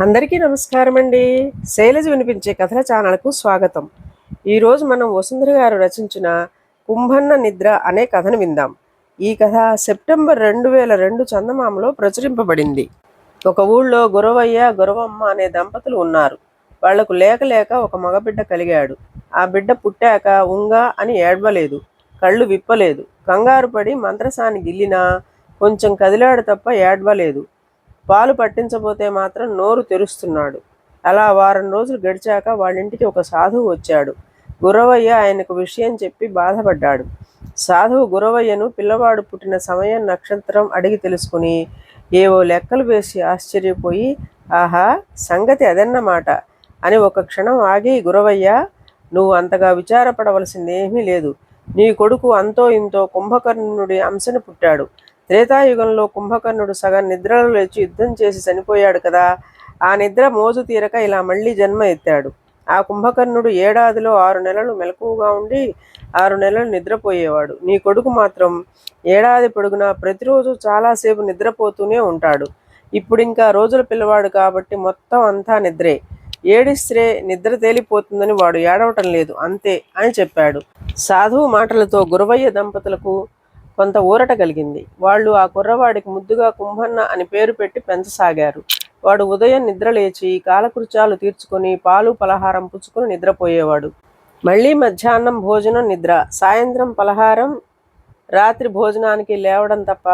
అందరికీ నమస్కారం అండి. శైలజ వినిపించే కథల ఛానల్కు స్వాగతం. ఈరోజు మనం వసుంధర గారు రచించిన కుంభన్న నిద్ర అనే కథను విందాం. ఈ కథ సెప్టెంబర్ రెండు వేల రెండు చందమామలో ప్రచురింపబడింది. ఒక ఊళ్ళో గురవయ్య గురవమ్మ అనే దంపతులు ఉన్నారు. వాళ్ళకు లేక లేక ఒక మగబిడ్డ కలిగాడు. ఆ బిడ్డ పుట్టాక ఉంగా అని ఏడవలేదు కళ్ళు విప్పలేదు కంగారు పడి మంత్రసాని గిల్లినా కొంచెం కదిలాడు తప్ప ఏడవలేదు. పాలు పట్టించబోతే మాత్రం నోరు తెరుస్తున్నాడు. అలా వారం రోజులు గడిచాక వాళ్ళింటికి ఒక సాధువు వచ్చాడు. గురవయ్య ఆయనకు విషయం చెప్పి బాధపడ్డాడు. సాధువు గురవయ్యను పిల్లవాడు పుట్టిన సమయం నక్షత్రం అడిగి తెలుసుకుని ఏవో లెక్కలు వేసి ఆశ్చర్యపోయి ఆహా సంగతి అదన్నమాట అని ఒక క్షణం ఆగి గురవయ్య నువ్వు అంతగా విచారపడవలసిందేమీ లేదు. నీ కొడుకు అంతో ఇంతో కుంభకర్ణుడి అంశను పుట్టాడు. త్రేతాయుగంలో కుంభకర్ణుడు సగం నిద్రలో లేచి యుద్ధం చేసి చనిపోయాడు కదా ఆ నిద్ర మోజు తీరక ఇలా మళ్ళీ జన్మ ఎత్తాడు. ఆ కుంభకర్ణుడు ఏడాదిలో ఆరు నెలలు మెలకువగా ఉండి ఆరు నెలలు నిద్రపోయేవాడు. నీ కొడుకు మాత్రం ఏడాది పొడుగునా ప్రతిరోజు చాలాసేపు నిద్రపోతూనే ఉంటాడు. ఇప్పుడు ఇంకా రోజుల పిల్లవాడు కాబట్టి మొత్తం అంతా నిద్రే. ఏడిస్తే నిద్ర తేలిపోతుందని వాడు ఏడవటం లేదు అంతే అని చెప్పాడు. సాధువు మాటలతో గురవయ్య దంపతులకు కొంత ఊరట కలిగింది. వాళ్ళు ఆ కుర్రవాడికి ముద్దుగా కుంభన్న అని పేరు పెట్టి పెంచసాగారు. వాడు ఉదయం నిద్ర లేచి కాలకృత్యాలు తీర్చుకొని పాలు పలహారం పుచ్చుకుని నిద్రపోయేవాడు. మళ్ళీ మధ్యాహ్నం భోజనం నిద్ర. సాయంత్రం పలహారం రాత్రి భోజనానికి లేవడం తప్ప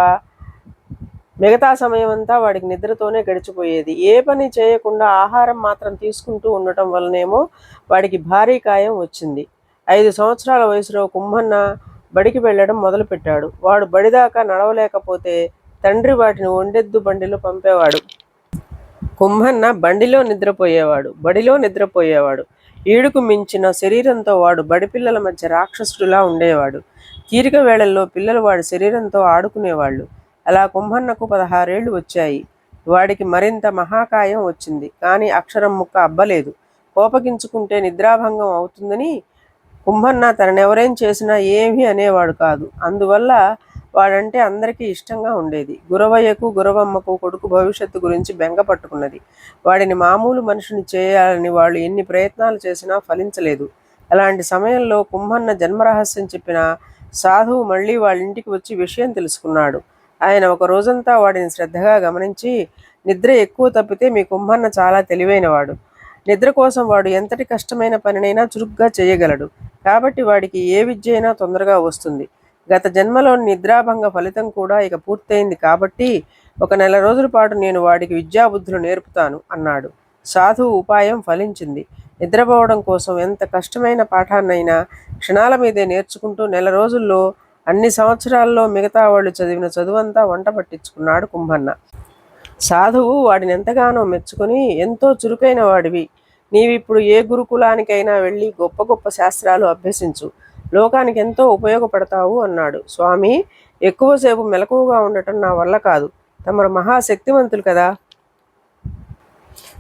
మిగతా సమయం అంతా వాడికి నిద్రతోనే గడిచిపోయేది. ఏ పని చేయకుండా ఆహారం మాత్రం తీసుకుంటూ ఉండటం వల్లనేమో వాడికి భారీ కాయం వచ్చింది. ఐదు సంవత్సరాల వయసులో కుంభన్న బడికి వెళ్ళడం మొదలుపెట్టాడు. వాడు బడిదాకా నడవలేకపోతే తండ్రి వాటిని ఒండెద్దు బండిలో పంపేవాడు. కుంభన్న బండిలో నిద్రపోయేవాడు బడిలో నిద్రపోయేవాడు. ఈడుకు మించిన శరీరంతో వాడు బడిపిల్లల మధ్య రాక్షసుడిలా ఉండేవాడు. తీరిక వేళల్లో పిల్లలు వాడి శరీరంతో ఆడుకునేవాళ్ళు. అలా కుంభన్నకు పదహారేళ్ళు వచ్చాయి. వాడికి మరింత మహాకాయం వచ్చింది. కానీ అక్షరం ముక్క అబ్బలేదు. కోపగించుకుంటే నిద్రాభంగం అవుతుందని కుంభన్న తననెవరేం చేసినా ఏమీ అనేవాడు కాదు. అందువల్ల వాడంటే అందరికీ ఇష్టంగా ఉండేది. గురవయ్యకు గురవమ్మకు కొడుకు భవిష్యత్తు గురించి బెంగ పట్టుకున్నది. వాడిని మామూలు మనిషిని చేయాలని వాళ్ళు ఎన్ని ప్రయత్నాలు చేసినా ఫలించలేదు. అలాంటి సమయంలో కుంభన్న జన్మరహస్యం చెప్పిన సాధువు మళ్ళీ వాళ్ళ ఇంటికి వచ్చి విషయం తెలుసుకున్నాడు. ఆయన ఒక రోజంతా వాడిని శ్రద్ధగా గమనించి నిద్ర ఎక్కువ తప్పితే మీ కుంభన్న చాలా తెలివైనవాడు. నిద్ర కోసం వాడు ఎంతటి కష్టమైన పనినైనా చురుగ్గా చేయగలడు. కాబట్టి వాడికి ఏ విద్య అయినా తొందరగా వస్తుంది. గత జన్మలోని నిద్రాభంగ ఫలితం కూడా ఇక పూర్తయింది కాబట్టి ఒక నెల రోజుల పాటు నేను వాడికి విద్యాబుద్ధులు నేర్పుతాను అన్నాడు. సాధువు ఉపాయం ఫలించింది. నిద్రపోవడం కోసం ఎంత కష్టమైన పాఠాన్నైనా క్షణాల మీదే నేర్చుకుంటూ నెల రోజుల్లో అన్ని సంవత్సరాల్లో మిగతా వాళ్ళు చదివిన చదువంతా వంట పట్టించుకున్నాడు కుంభన్న. సాధువు వాడిని ఎంతగానో మెచ్చుకొని ఎంతో చురుకైన వాడివి. నీవిప్పుడు ఏ గురుకులానికైనా వెళ్ళి గొప్ప గొప్ప శాస్త్రాలు అభ్యసించు. లోకానికి ఎంతో ఉపయోగపడతావు అన్నాడు. స్వామి ఎక్కువసేపు మెలకువగా ఉండటం నా వల్ల కాదు. తమరు మహాశక్తివంతులు కదా.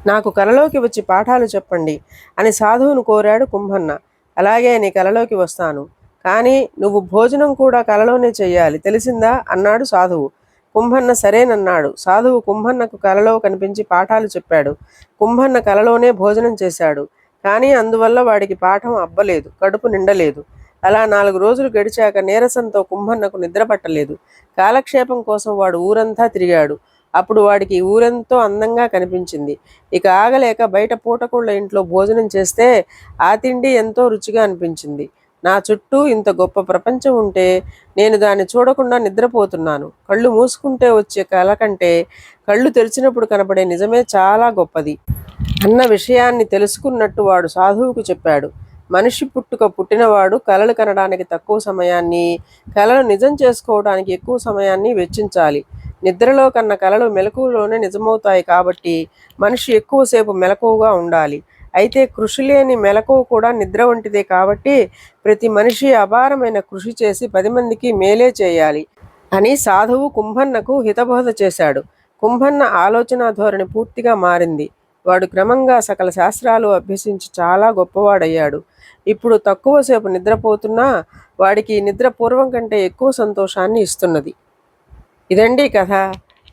నాకు కలలోకి వచ్చి పాఠాలు చెప్పండి అని సాధువును కోరాడు కుంభన్న. అలాగే నీ కలలోకి వస్తాను. కానీ నువ్వు భోజనం కూడా కలలోనే చెయ్యాలి. తెలిసిందా? అన్నాడు సాధువు. కుంభన్న సరేనన్నాడు. సాధువు కుంభన్నకు కలలో కనిపించి పాఠాలు చెప్పాడు. కుంభన్న కలలోనే భోజనం చేశాడు. కానీ అందువల్ల వాడికి పాఠం అబ్బలేదు కడుపు నిండలేదు. అలా నాలుగు రోజులు గడిచాక నీరసంతో కుంభన్నకు నిద్ర పట్టలేదు. కాలక్షేపం కోసం వాడు ఊరంతా తిరిగాడు. అప్పుడు వాడికి ఊరెంతో అందంగా కనిపించింది. ఇక ఆగలేక బయట పూటకోళ్ళ ఇంట్లో భోజనం చేస్తే ఆ తిండి ఎంతో రుచిగా అనిపించింది. నా చుట్టూ ఇంత గొప్ప ప్రపంచం ఉంటే నేను దాన్ని చూడకుండా నిద్రపోతున్నాను. కళ్ళు మూసుకుంటే వచ్చే కళ కంటే కళ్ళు తెరిచినప్పుడు కనపడే నిజమే చాలా గొప్పది. అన్న విషయాన్ని తెలుసుకున్నట్టు వాడు సాధువుకు చెప్పాడు. మనిషి పుట్టుక పుట్టినవాడు కళలు కనడానికి తక్కువ సమయాన్ని కళలు నిజం చేసుకోవడానికి ఎక్కువ సమయాన్ని వెచ్చించాలి. నిద్రలో కన్న కళలు మెలకువలోనే నిజమవుతాయి కాబట్టి మనిషి ఎక్కువసేపు మెలకువగా ఉండాలి. అయితే కృషి లేని మెలకువ కూడా నిద్ర వంటిదే కాబట్టి ప్రతి మనిషి అపారమైన కృషి చేసి పది మందికి మేలే చేయాలి అని సాధువు కుంభన్నకు హితబోధ చేశాడు. కుంభన్న ఆలోచన ధోరణి పూర్తిగా మారింది. వాడు క్రమంగా సకల శాస్త్రాలు అభ్యసించి చాలా గొప్పవాడయ్యాడు. ఇప్పుడు తక్కువసేపు నిద్రపోతున్నా వాడికి నిద్ర పూర్వం కంటే ఎక్కువ సంతోషాన్ని ఇస్తున్నది. ఇదండి కథ.